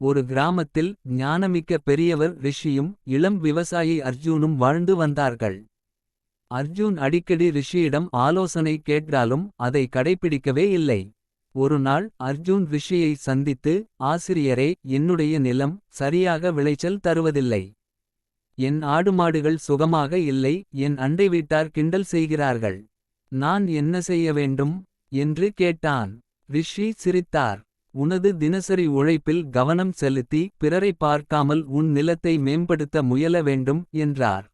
ஒரு கிராமத்தில் ஞானமிக்க பெரியவர் ரிஷியும் இளம் விவசாயி அர்ஜூனும் வாழ்ந்து வந்தார்கள். அர்ஜூன் அடிக்கடி ரிஷியிடம் ஆலோசனை கேட்டாலும் அதை கடைப்பிடிக்கவே இல்லை. ஒரு நாள் அர்ஜூன் ரிஷியை சந்தித்து ஆசிரியரே என்னுடைய நிலம் சரியாக விளைச்சல் தருவதில்லை. என் ஆடுமாடுகள் சுகமாக இல்லை என் அண்டை வீட்டார் கிண்டல் செய்கிறார்கள். நான் என்ன செய்ய வேண்டும் என்று கேட்டான். ரிஷி சிரித்தார். உனது தினசரி உழைப்பில் கவனம் செலுத்தி பிறரை பார்க்காமல் உன் நிலத்தை மேம்படுத்த முயல வேண்டும் என்றார்.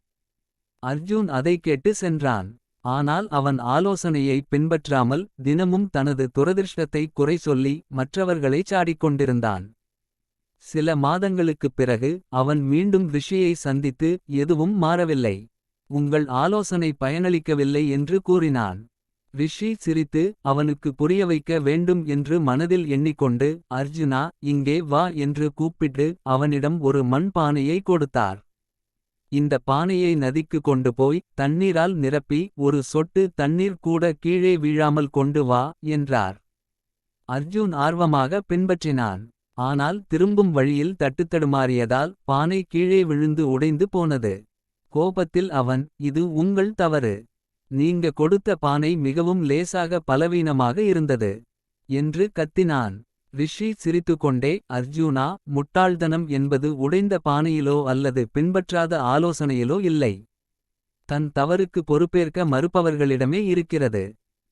அர்ஜூன் அதை கேட்டு சென்றான். ஆனால் அவன் ஆலோசனையை பின்பற்றாமல் தினமும் தனது துரதிர்ஷ்டத்தை குறை சொல்லி மற்றவர்களை சாடிக்கொண்டிருந்தான். சில மாதங்களுக்குப் பிறகு அவன் மீண்டும் ரிஷியை சந்தித்து எதுவும் மாறவில்லை. உங்கள் ஆலோசனை பயனளிக்கவில்லை என்று கூறினான். ரிஷி சிரித்து அவனுக்கு புரியவைக்க வேண்டும் என்று மனதில் எண்ணிக்கொண்டு அர்ஜுனா இங்கே வா என்று கூப்பிட்டு அவனிடம் ஒரு மண் பானையை கொடுத்தார். இந்த பானையை நதிக்கு கொண்டு போய் தண்ணீரால் நிரப்பி ஒரு சொட்டு தண்ணீர் கூட கீழே வீழாமல் கொண்டு வா என்றார். அர்ஜுன் ஆர்வமாக பின்பற்றினான். ஆனால் திரும்பும் வழியில் தட்டுத்தடுமாறியதால் பானை கீழே விழுந்து உடைந்து போனது. கோபத்தில் அவன் இது உங்கள் தவறு. நீங்க கொடுத்த பானை மிகவும் லேசாக பலவீனமாக இருந்தது. என்று கத்தினான். ரிஷி சிரித்துக்கொண்டே அர்ஜூனா முட்டாள்தனம் என்பது உடைந்த பானையிலோ அல்லது பின்பற்றாத ஆலோசனையிலோ இல்லை. தன் தவறுக்கு பொறுப்பேற்க மறுப்பவர்களிடமே இருக்கிறது.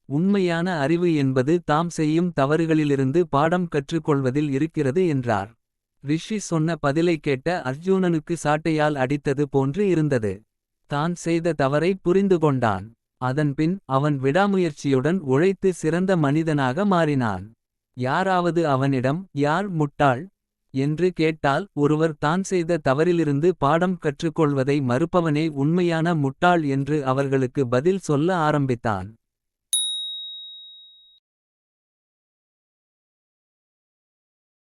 உண்மையான அறிவு என்பது தாம் செய்யும் தவறுகளிலிருந்து பாடம் கற்றுக்கொள்வதில் இருக்கிறது என்றார். ரிஷி சொன்ன பதிலை கேட்ட அர்ஜூனனுக்கு சாட்டையால் அடித்தது போன்று இருந்தது. தான் செய்த தவறை புரிந்து கொண்டான். அதன்பின் அவன் விடாமுயற்சியுடன் உழைத்து சிறந்த மனிதனாக மாறினான். யாராவது அவனிடம் யார் முட்டாள் என்று கேட்டால் ஒருவர் தான் செய்த தவறிலிருந்து பாடம் கற்றுக்கொள்வதை மறுப்பவனே உண்மையான முட்டாள் என்று அவர்களுக்கு பதில் சொல்ல ஆரம்பித்தான்.